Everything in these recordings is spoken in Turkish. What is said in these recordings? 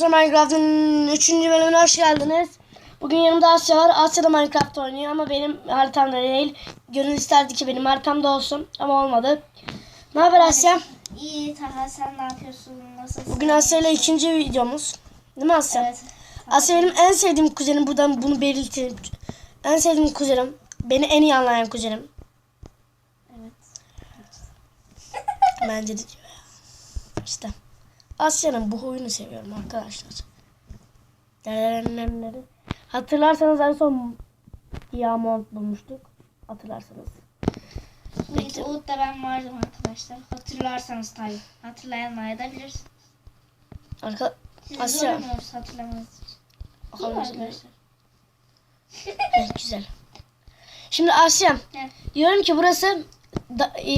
Minecraft'ın 3. bölümüne hoş geldiniz. Bugün yanımda Asya var. Asya da Minecraft oynuyor ama benim haritamda değil. Gönül isterdi ki benim haritamda olsun ama olmadı. Ne haber Asya? İyi Taha sen ne yapıyorsun? Nasılsın? Bugün Asya ile ikinci videomuz. Değil mi Asya? Evet. Asya benim en sevdiğim kuzenim. Buradan bunu belirteyim. En sevdiğim kuzenim. Beni en iyi anlayan kuzenim. Evet. Bence de işte. Asya'nın bu huyunu seviyorum arkadaşlar. Hatırlarsanız en son Diamond bulmuştuk. Hatırlarsanız. Bu Bekle. Uğut'ta ben vardım arkadaşlar. Hatırlarsanız tabii. Hatırlayanlar da bilir. Arka Siz Asya. zorlamıyoruz hatırlamanız için. Değil mi Bakalım arkadaşlar? Evet, güzel. Şimdi Asya Evet. diyorum ki burası da, e,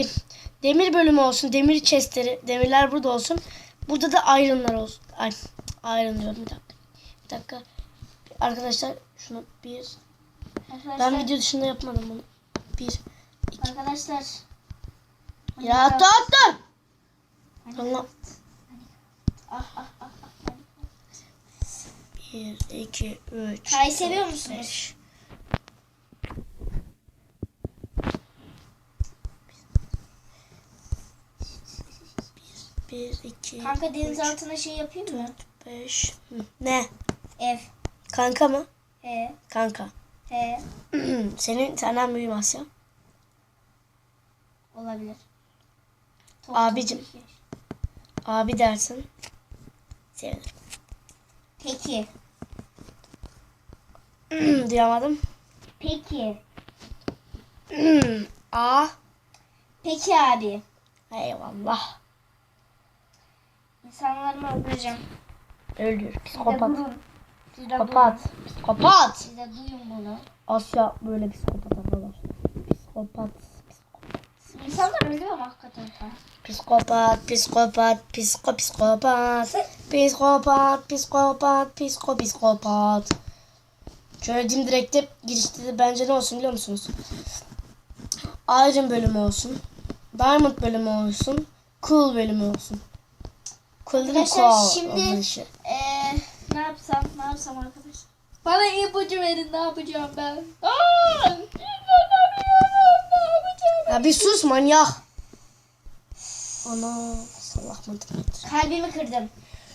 demir bölümü olsun. Demir chestleri. Demirler burada olsun. Burada da ironlar olsun. Ay, iron diyorum bir dakika. Bir dakika. Arkadaşlar şunu bir Arkadaşlar, Ben video dışında yapmadım bunu. Bir. arkadaşlar Ya dur dur. Allah. ah ah ah. Bir, iki, üç. Çay seviyor musunuz? beş. Bir, iki, Kanka deniz altına şey yapayım mı? dört, beş. Hı, Ne? Ev. Kanka mı? He. Kanka. He. Senin senden büyüğüm Asya. Olabilir. Top, Abicim. top, iki. Abi dersin. Sevinirim. Peki. Duyamadım. Peki. A. Peki abi. Eyvallah. İnsanlarımı öldüreceğim. Öldür. De Psikopat. Siz de Psikopat. durun. Psikopat. Siz de duyun bunu. Asya böyle psikopat arkadaşlar. Psikopat. İnsanlar ölüyor mu hakikaten? Psikopat, psikopat, psiko psikopat. Psikopat, psikopat, psiko psikopat. Şöyle diyeyim direkte girişte de bence ne olsun biliyor musunuz? Iron bölümü olsun. Diamond bölümü olsun. Cool bölümü olsun. Arkadaşlar, şimdi-. Eee ne yapsam ne yapsam arkadaşlar? Bana ipucu verin ne yapacağım ben? Aa, ne yapacağım? Ya bir sus manyak. Ana salak mıdır? Kalbimi kırdım.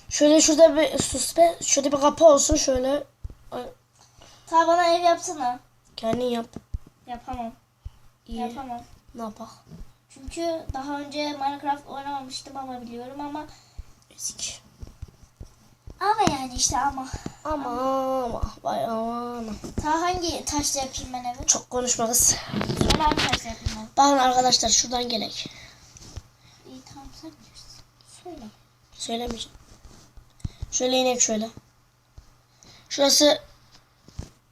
Şöyle şurada bir sus be. Şurada bir kapı olsun şöyle. Ta bana ev yapsana. Kendin yap. Yapamam. İyi. Yapamam. Ne yapak? Çünkü daha önce Minecraft oynamamıştım ama biliyorum ama Ezik. ama yani işte ama. Ama ama vay aman. Ta hangi taşla yapayım ben evi? Çok konuşma kız. Hangi taşla yapayım ben? Bakın arkadaşlar şuradan gelek. İyi tamam sen bilirsin. Söyle. Söylemeyeceğim. Şöyle inek şöyle. Şurası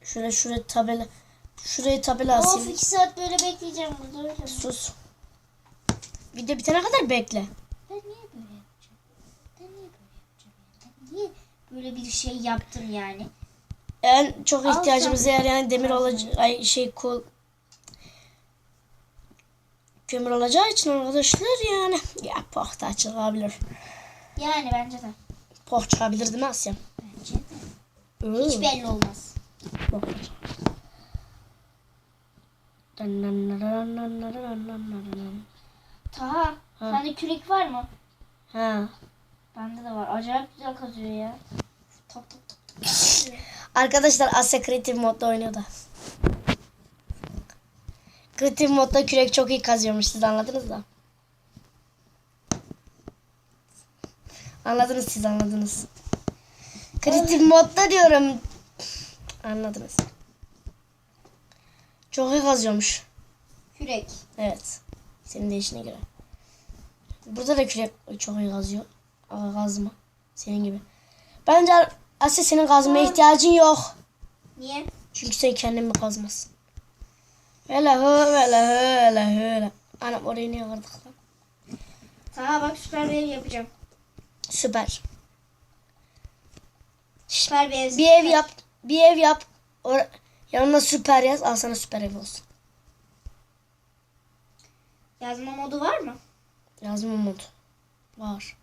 şöyle şuraya tabela. Şuraya tabela Of asayım. iki saat böyle bekleyeceğim burada öyle mi? Sus. Video bitene kadar bekle. Ben niye böyle yapacağım? Ben niye böyle yapacağım? Ben niye böyle bir şey yaptım yani? En çok Al ihtiyacımız sen. yer yani demir olacak şey kol kömür olacağı için arkadaşlar yani ya pohta çıkabilir. Yani bence de. Poh çıkabilir değil mi Asya? Bence de. Hiç belli olmaz. poh. Taha, Ha. sende kürek var mı? Ha. Bende de var. Acayip güzel kazıyor ya. Top top top. Arkadaşlar Asya Creative modda oynuyor da. Creative modda kürek çok iyi kazıyormuş siz anladınız da. Anladınız siz anladınız. Creative modda diyorum. Anladınız. Çok iyi kazıyormuş. Kürek. Evet. Senin de işine göre. Burada da kürek çok iyi kazıyor. Ama kazma. Senin gibi. Bence Asya senin kazmaya ihtiyacın yok. Niye? Çünkü sen kendin mi kazmasın? Hele hı hele hı hele hele. Anam orayı niye kırdık lan? Taha bak süper bir ev yapacağım. Süper. Süper bir ev. Bir ev yap. Bir ev yap. Or yanına süper yaz. Al sana süper ev olsun. Yazma modu var mı? Yazma mod. Var.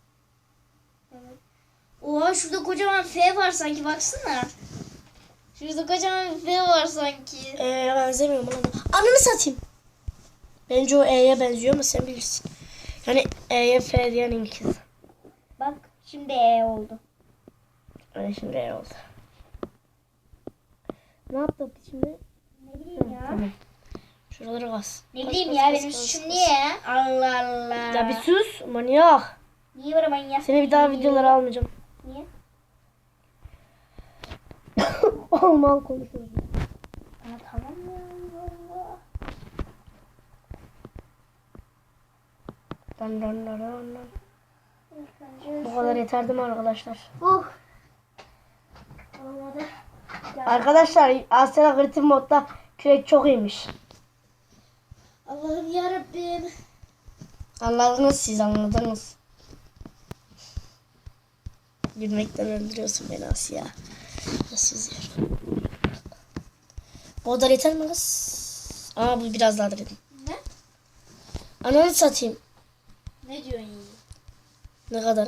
Oha şurada kocaman F var sanki baksana. Şurada kocaman F var sanki. Eee benzemiyor mu lan? Ananı satayım. Bence o E'ye benziyor ama sen bilirsin. Yani E'ye F diyen ikiz. Bak şimdi E oldu. Öyle şimdi E oldu. Ne yaptık şimdi? Ne bileyim ya. Tamam. Şuraları bas. Ne Bas, bileyim bas, ya bas, benim bas, suçum niye? Allah Allah. Ya bir sus manyak. Niye böyle manyak? Seni bir daha videolara almayacağım. Niye? Al mal konuşuyoruz. Aa, tamam ya. Allah. Dan dan dan dan Bu kadar yeter değil mi arkadaşlar? Uh. Olmadı. Arkadaşlar Asena kritik modda kürek çok iyiymiş. Allah'ım yarabbim. Anladınız siz anladınız. Gülmekten öldürüyorsun beni Asya. Nasıl izliyorum? Bu kadar yeter mi kız? Aa bu biraz daha dedim. Ne? Ananı satayım. Ne diyorsun ya? Ne kadar?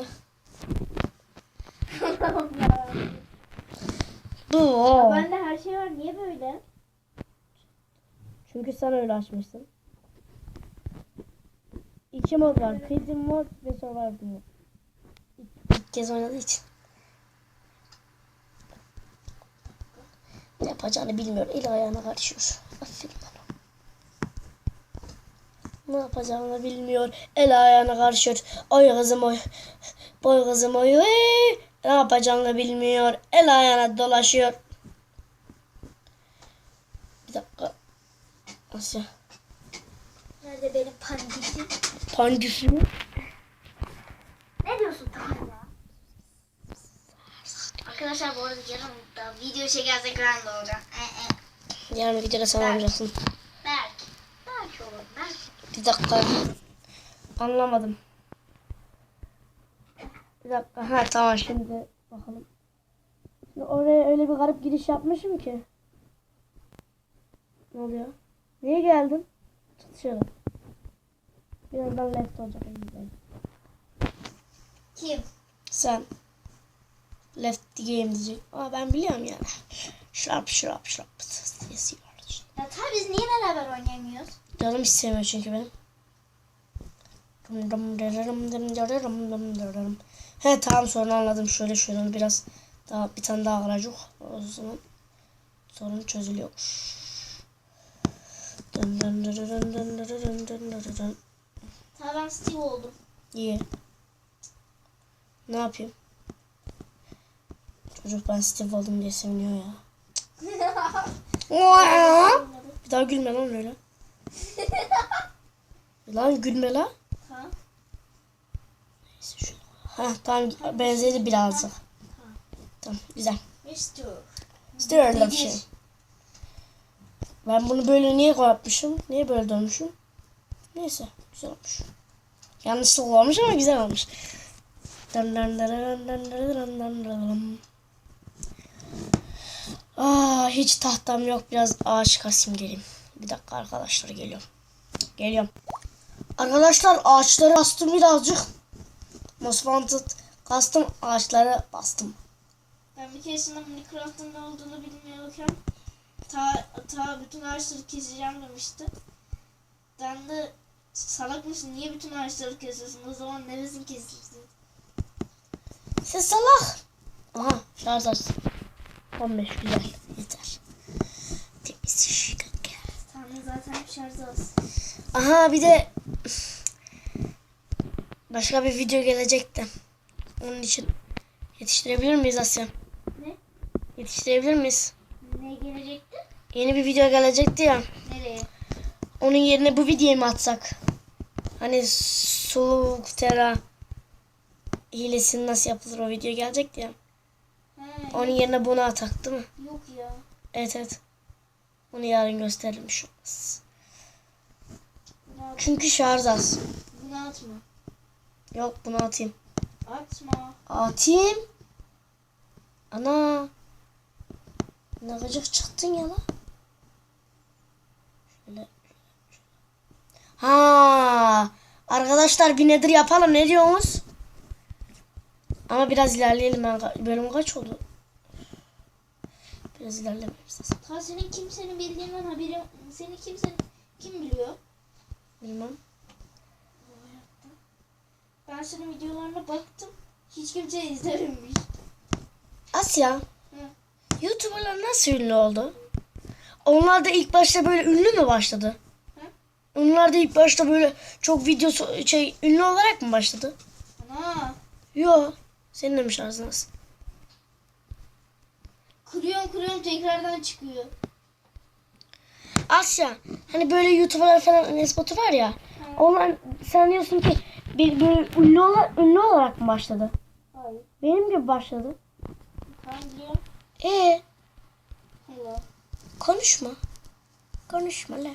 Ya. Bu. o. Bende her şey var. Niye böyle? Çünkü sen öyle açmışsın. İki mod var. Kritik mod ve survival mod. İlk, kez oynadığı için. Ne yapacağını bilmiyor. El ayağına karışıyor. Aferin bana. Ne yapacağını bilmiyor. El ayağına karışıyor. Oy kızım oy. Boy kızım oy. oy. Ne yapacağını bilmiyor. El ayağına dolaşıyor. Bir dakika. Asya. Nerede benim pandisim? Pandüsü mü? Ne diyorsun tamam? Arkadaşlar bu arada yarın da video çekersek ben de olacağım. Ee, e. Yarın videoda sen olacaksın. Belki. Belki olur. Belki. Bir dakika. Anlamadım. Bir dakika. Ha tamam şimdi bakalım. Şimdi oraya öyle bir garip giriş yapmışım ki. Ne oluyor? Niye geldin? Dışarı. Birazdan left olacak. Kim? Sen. Left game diyecek. Ama ben biliyorum yani. Şrap şrap şrap diye sigaralar. Ya tabii biz niye beraber oynayamıyoruz? Canım istemiyor çünkü benim. Dım dım dırırım dım dırırım dım dırırım. He tamam sonra anladım. Şöyle şöyle biraz daha bir tane daha aracık. O zaman sorun çözülüyor. Dın dın dırırın dın dırırın dın dırırın. Ha ben Steve oldum. İyi. Ne yapayım? Çocuk ben Steve oldum diye seviniyor ya. Bir daha gülme lan öyle. lan gülme lan. ha? Neyse şöyle. Ha tamam benzedi birazcık. Tamam güzel. İşte öyle bir şey. Ben bunu böyle niye yapmışım? Niye böyle dönmüşüm? Neyse güzel olmuş. Yanlışlık olmuş ama güzel olmuş. Dın dın dın dın dın dın dın dın dın. Aa, hiç tahtam yok. Biraz ağaç kasayım geleyim. Bir dakika arkadaşlar geliyorum. Geliyorum. Arkadaşlar ağaçları bastım birazcık. Most Wanted kastım ağaçları bastım. Ben bir keresinde Minecraft'ın ne olduğunu bilmiyorken ta, ta bütün ağaçları keseceğim demişti. Ben de salak mısın niye bütün ağaçları kesiyorsun o zaman neresini keseceksin? Sen salak. Aha şarj açtım. 15 güzel yeter. Temiz iş kanka. Tamam zaten şarjı az. Aha bir de başka bir video gelecekti. Onun için yetiştirebilir miyiz Asya? Ne? Yetiştirebilir miyiz? Ne gelecekti? Yeni bir video gelecekti ya. Nereye? Onun yerine bu videoyu mu atsak? Hani soğuk tera hilesini nasıl yapılır o video gelecekti ya. Onun yerine bunu atak değil mi? yok ya. Evet evet. Onu yarın gösteririm şu. Bunu, Çünkü şarj az. bunu atma. Yok bunu atayım. Atma. Atayım. Ana. Ne gıcık çıktın ya lan. Şöyle. Ha. Arkadaşlar bir nedir yapalım ne diyorsunuz? Ama biraz ilerleyelim. Ben bölüm kaç oldu? Biraz ilerlememiz lazım. Ta senin kimsenin bildiğinden haberin seni kimsenin kim biliyor? Bilmem. Ben senin videolarına baktım. Hiç kimse izlememiş. Asya. YouTuber'lar nasıl ünlü oldu? Onlar da ilk başta böyle ünlü mü başladı? Hı? Onlar da ilk başta böyle çok videosu şey ünlü olarak mı başladı? Ana. Yo. Senin de mi şarjın az? Kuruyorum kuruyorum tekrardan çıkıyor. Asya. Hani böyle YouTuber'lar falan Enes Batur var ya. Onlar sen diyorsun ki bir, bir ünlü, ola- ünlü olarak mı başladı? Hayır. Benim gibi başladı. Tamam biliyorum. E Hello. konuşma. Konuşma lan.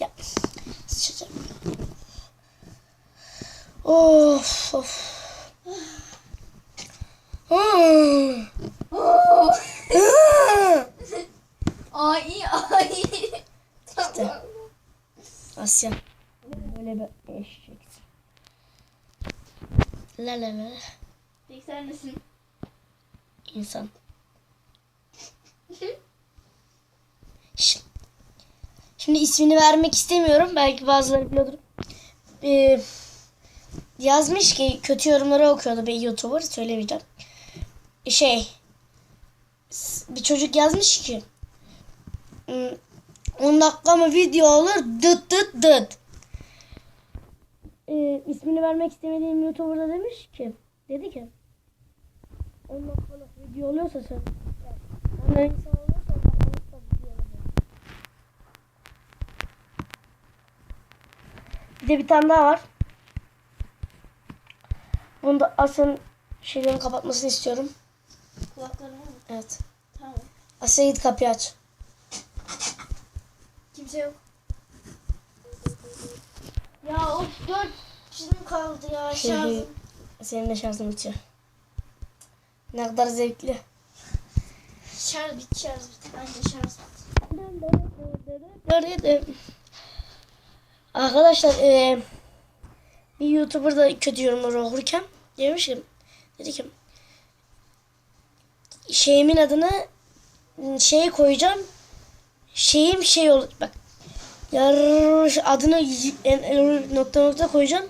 Ya sıçacağım. Of of. Hmm. Ay ay. İşte. Asya. Böyle bir eşeksin. La la la. Peki sen nesin? İnsan. Şimdi ismini vermek istemiyorum. Belki bazıları biliyordur. Ee, yazmış ki kötü yorumları okuyordu bir YouTuber. Söylemeyeceğim. Şey. Bir çocuk yazmış ki. "Hmm, 10 dakika mı video olur? Dıt dıt dıt. Ee, ismini vermek istemediğim YouTuber da demiş ki. Dedi ki. 10 dakikalık video oluyorsa sen. Yani insan oluyorsa 10 dakikalık da video olabilir. Bir de bir tane daha var. Bunu da Asya'nın şeylerini kapatmasını istiyorum. Kulaklarına mı? Evet. Tamam. Asya git kapıyı aç. Kimse yok. Ya of dört çizim kaldı ya şarjım. Senin de şarjın bitiyor. Ne kadar zevkli. Şarj bitti şarj bitti. Bence şarj bitti. Arkadaşlar eee bir YouTuber da kötü yorumları okurken demiş ki dedi ki şeyimin adını şey koyacağım. Şeyim şey olur bak. Yar adını nokta nokta koyacağım.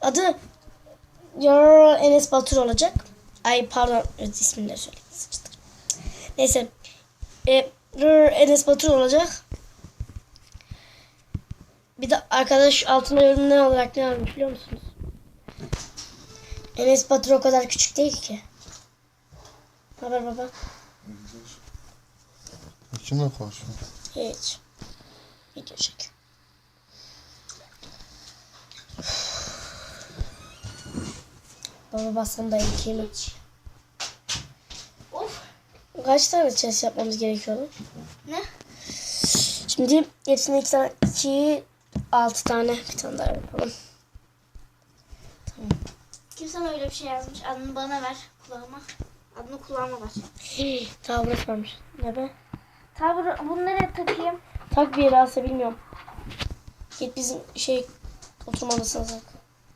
Adı yar Enes Batur olacak. Ay pardon evet, ismini de söyledim neyse. E, Enes Batur olacak. Bir de arkadaş altına yorum ne olarak ne yazmış biliyor musunuz? Enes Batur o kadar küçük değil ki. Haber baba. Kimle konuşuyorsun? Hiç. Video çek. Baba basın da ilkiyim. Of. Kaç tane chest yapmamız gerekiyordu? Ne? Şimdi hepsine iki tane, iki, altı tane bir tane daha yapalım. Kim sana öyle bir şey yazmış? Adını bana ver kulağıma. Adını kulağıma. Tamam burası varmış. Ne be? Bunu nereye takayım? Tak bir yere alsa bilmiyorum. Git bizim şey oturma odasına tak.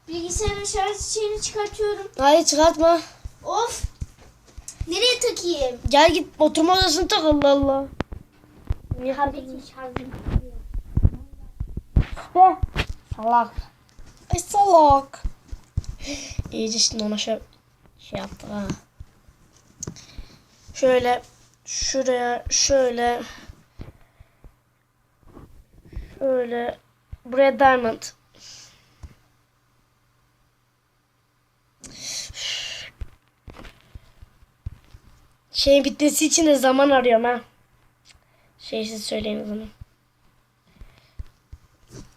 Bilgisayarın şarj şeyini çıkartıyorum. Hayır çıkartma. Of. Nereye takayım? Gel git oturma odasına tak Allah Allah. Niye takıyorsun? şarjım. Be. Salak. Ay salak. İyice şimdi ona şey, şey yaptı ha. Şöyle şuraya şöyle şöyle buraya diamond. Şeyin bitmesi için de zaman arıyorum ha. Şey siz söyleyin o zaman.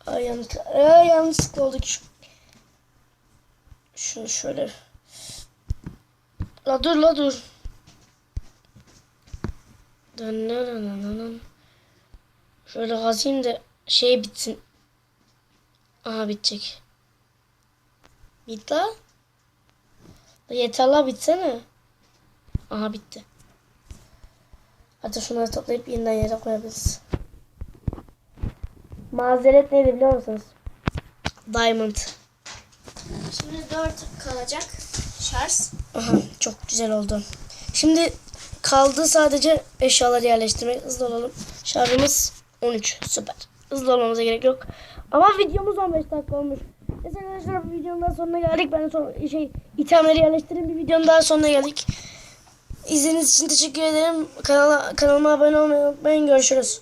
Ay, yanlış, ay yanlışlıkla oldu ki. şu- Şunu şöyle. La dur la dur. Dın dın dın dın dın dın. Şöyle kazayım da şey bitsin. Aha bitecek. Bit la. Yeter la bitsene. Aha bitti. Hatta şunları toplayıp yeniden yere koyabiliriz. Mazeret neydi biliyor musunuz? Diamond. Şimdi dört kalacak. şarj. Aha, çok güzel oldu. Şimdi kaldı sadece eşyaları yerleştirmek. Hızlı olalım. Şarjımız 13. Süper. Hızlı olmamıza gerek yok. Ama videomuz 15 dakika olmuş. Neyse arkadaşlar bu videonun daha sonuna geldik. Ben son, şey itemleri yerleştireyim. Bir videonun daha sonuna geldik. İzlediğiniz için teşekkür ederim. Kanala, kanalıma abone olmayı unutmayın. Görüşürüz.